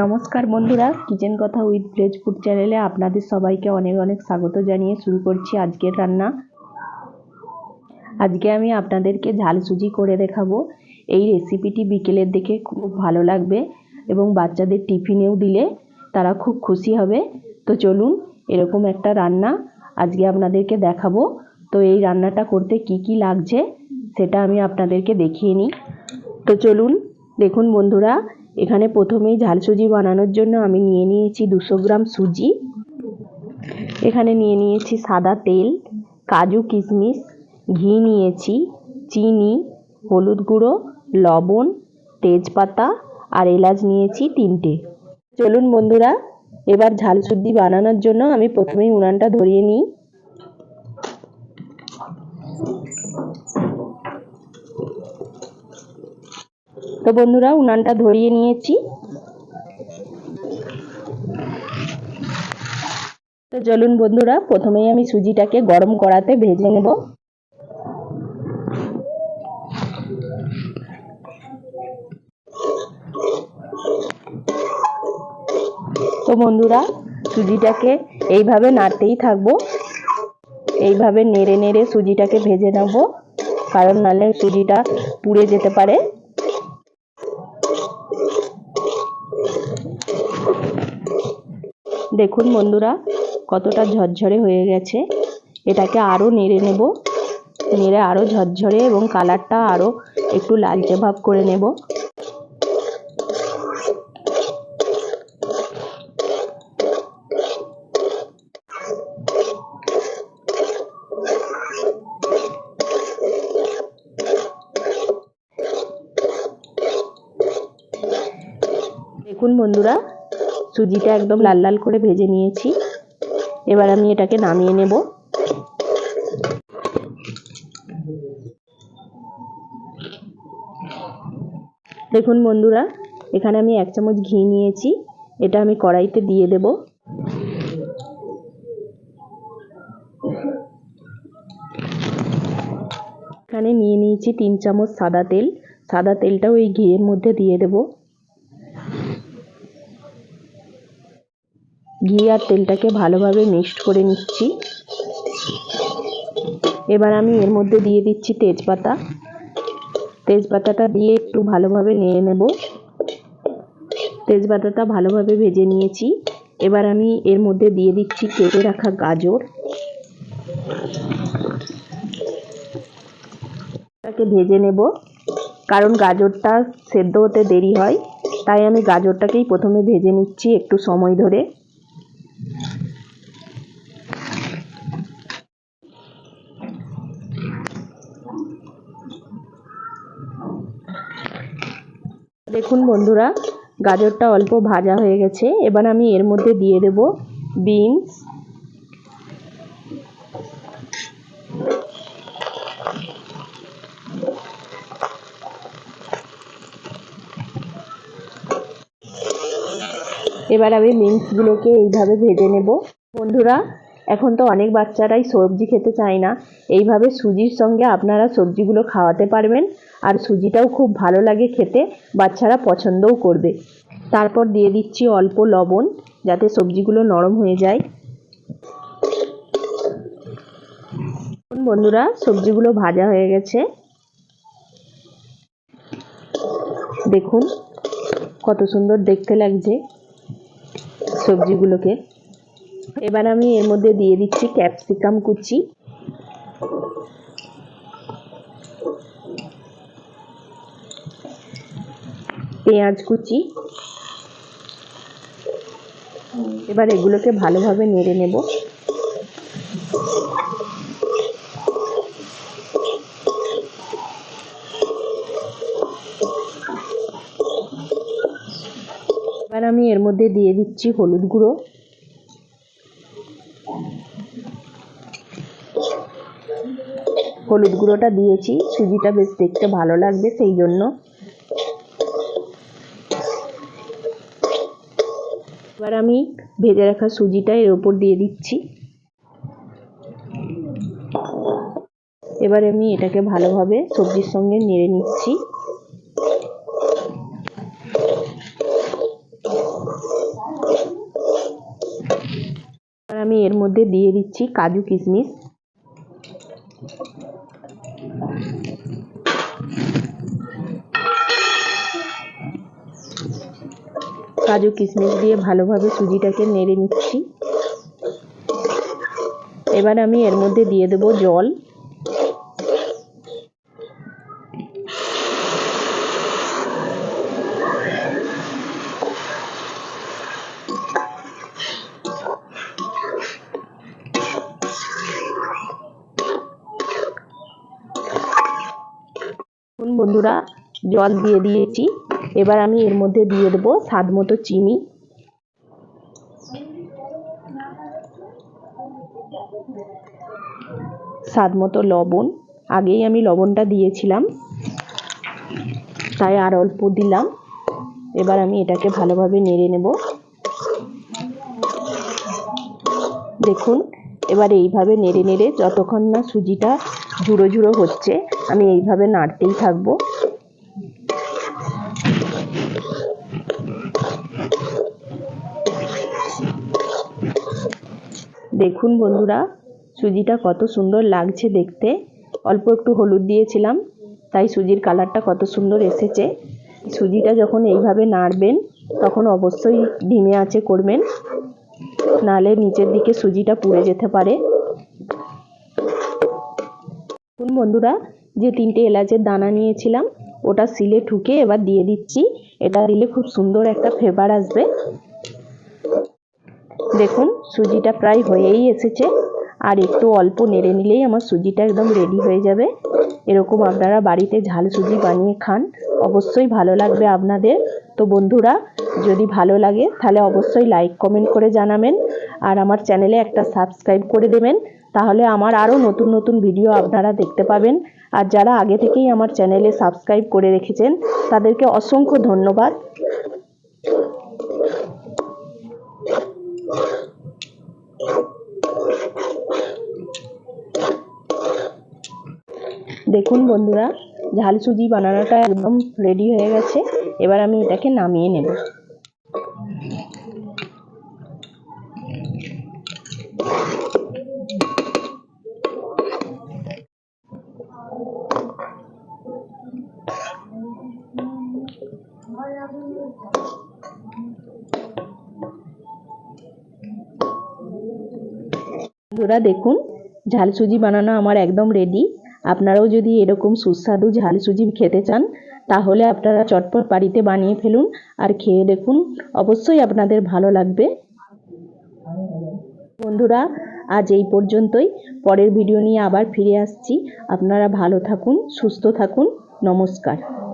নমস্কার বন্ধুরা, কিচেন কথা উইথ ভেজ ফুড চ্যানেলে আপনাদের সবাইকে অনেক অনেক স্বাগত জানিয়ে শুরু করছি আজকের রান্না। আজকে আমি আপনাদেরকে ঝাল সুজি করে দেখাবো। এই রেসিপিটি বিকেলের দিকে খুব ভালো লাগবে এবং বাচ্চাদের টিফিনেও দিলে তারা খুব খুশি হবে। তো চলুন, এরকম একটা রান্না আজকে আপনাদেরকে দেখাবো। তো এই রান্নাটা করতে কি কি লাগছে, সেটা আমি আপনাদেরকে দেখিয়ে নিই। তো চলুন, দেখুন বন্ধুরা, এখানে প্রথমেই ঝাল সুজি বানানোর জন্য আমি নিয়ে নিয়েছি দুশো গ্রাম সুজি। এখানে নিয়ে নিয়েছি সাদা তেল, কাজু কিশমিশ, ঘি নিয়েছি, চিনি, হলুদ গুঁড়ো, লবণ, তেজপাতা আর এলাচ নিয়েছি তিনটে। চলুন বন্ধুরা এবার ঝাল সুজি বানানোর জন্য আমি প্রথমেই উনানটা ধরিয়ে নিই। তো বন্ধুরা, উনানটা ধরিয়ে নিয়েছি। তো চলুন বন্ধুরা, প্রথমেই আমি সুজিটাকে গরম করাতে ভেজে নেব। তো বন্ধুরা, সুজিটাকে এইভাবে নাড়তেই থাকব। এইভাবে নেড়ে নেড়ে সুজিটাকে ভেজে নেব, কারণ নাহলে সুজিটা পুড়ে যেতে পারে। দেখুন বন্ধুরা, কতটা ঝরঝরে হয়ে গেছে। এটাকে আরও নেড়ে নেব, নেড়ে আরও ঝরঝরে এবং কালারটা আরও একটু লালচে ভাব করে নেব। দেখুন বন্ধুরা, সুজিটা একদম লাল লাল করে ভেজে নিয়েছি। এবার আমি এটাকে নামিয়ে নেব। দেখুন বন্ধুরা, এখানে আমি এক চামচ ঘি নিয়েছি, এটা আমি কড়াইতে দিয়ে দেব। এখানে নিয়ে নিয়েছি তিন চামচ সাদা তেল। সাদা তেলটাও এই ঘিয়ের মধ্যে দিয়ে দেবো। ঘি আর তেলটাকে ভালোভাবে মিক্সড করে নিচ্ছি। এবার আমি এর মধ্যে দিয়ে দিচ্ছি তেজপাতা। তেজপাতাটা দিয়ে একটু ভালোভাবে নেড়ে নেব। তেজপাতাটা ভালোভাবে ভেজে নিয়েছি। এবার আমি এর মধ্যে দিয়ে দিচ্ছি কেটে রাখা গাজর। তাকে ভেজে নেব। কারণ গাজরটা সেদ্ধ হতে দেরি হয়, তাই আমি গাজরটাকেই প্রথমে ভেজে নিচ্ছি একটু সময় ধরে। দেখুন বন্ধুরা, গাজরটা অল্প ভাজা হয়ে গেছে। এবার আমি এর মধ্যে দিয়ে দেব বিনস। এবার আমি বিনসগুলোকে এইভাবে ভেজে নেব। বন্ধুরা এখন তো অনেক বাচ্চারাই সবজি খেতে চায় না। এইভাবে সুজির সঙ্গে আপনারা সবজিগুলো খাওয়াতে পারবেন। আর সুজিটাও খুব ভালো লাগে খেতে, বাচ্চারা পছন্দও করবে। তারপর দিয়ে দিচ্ছি অল্প লবণ, যাতে সবজিগুলো নরম হয়ে যায়। বন্ধুরা, সবজিগুলো ভাজা হয়ে গেছে। দেখুন, কত সুন্দর দেখতে লাগছে সবজিগুলোকে। এবার আমি এর মধ্যে দিয়ে দিচ্ছি ক্যাপসিকাম কুচি। পেঁয়াজ কুচি। এবার এগুলোকে ভালোভাবে নেড়ে নেব। এবার আমি এর মধ্যে দিয়ে দিচ্ছি হলুদ গুঁড়ো। হলুদ গুঁড়োটা দিয়েছি, সুজিটা বেশ দেখতে ভালো লাগবে, সেই জন্য। এবার আমি ভেজে রাখা সুজিটা এর ওপর দিয়ে দিচ্ছি। এবারে আমি এটাকে ভালোভাবে সবজির সঙ্গে নেড়ে নিচ্ছি। আমি এর মধ্যে দিয়ে দিচ্ছি কাজু কিশমিশ। কাজু কিশমিশ দিয়ে ভালোভাবে সুজিটাকে নেড়ে নিচ্ছি। এবার আমি এর মধ্যে দিয়ে দেবো জল। বন্ধুরা, জল দিয়ে দিয়েছি। এবার আমি এর মধ্যে দিয়ে দেবো স্বাদ মতো চিনি। স্বাদ মতো লবণ। আগেই আমি লবণটা দিয়েছিলাম, তাই আর অল্প দিলাম। এবার আমি এটাকে ভালোভাবে নেড়ে নেব। দেখুন, এবার এইভাবে নেড়ে নেড়ে যতক্ষণ না সুজিটা ঝুড়ো ঝুড়ো হচ্ছে আমি এইভাবে নাড়তেই থাকব। দেখুন বন্ধুরা, সুজিটা কত সুন্দর লাগছে দেখতে। অল্প একটু হলুদ দিয়েছিলাম, তাই সুজির কালারটা কত সুন্দর এসেছে। সুজিটা যখন এইভাবে নাড়বেন, তখন অবশ্যই ডিমে আঁচে করবেন, নালে নিচের দিকে সুজিটা পুড়ে যেতে পারে। বন্ধুরা যে তিনটে এলাচের দানা নিয়েছিলাম, ওটা সিলে ঠুকে এবার দিয়ে দিচ্ছি। এটা দিলে খুব সুন্দর একটা ফ্লেভার আসবে। দেখুন, সুজিটা প্রায় হয়েই এসেছে। আর একটু অল্প নেড়ে নিলেই আমার সুজিটা একদম রেডি হয়ে যাবে। এরকম আপনারা বাড়িতে ঝাল সুজি বানিয়ে খান, অবশ্যই ভালো লাগবে আপনাদের। তো বন্ধুরা, যদি ভালো লাগে, তাহলে অবশ্যই লাইক কমেন্ট করে জানাবেন। আর আমার চ্যানেলে একটা সাবস্ক্রাইব করে দেবেন। তাহলে আমার আরও নতুন নতুন ভিডিও আপনারা দেখতে পাবেন। আর যারা আগে থেকেই আমার চ্যানেলে সাবস্ক্রাইব করে রেখেছেন, তাদেরকে অসংখ্য ধন্যবাদ। দেখুন বন্ধুরা, ঝাল সুজি বানানোটা একদম রেডি হয়ে গেছে। এবার আমি এটাকে নামিয়ে নেব। বন্ধুরা দেখুন, ঝাল সুজি বানানো আমার একদম রেডি আপনারাও যদি এরকম সুস্বাদু ঝাল সুজি খেতে চান, তাহলে আপনারা চটপট বাড়িতে বানিয়ে ফেলুন আর খেয়ে দেখুন, অবশ্যই আপনাদের ভালো লাগবে। বন্ধুরা, আজ এই পর্যন্তই। পরের ভিডিও নিয়ে আবার ফিরে আসছি। আপনারা ভালো থাকুন, সুস্থ থাকুন। নমস্কার।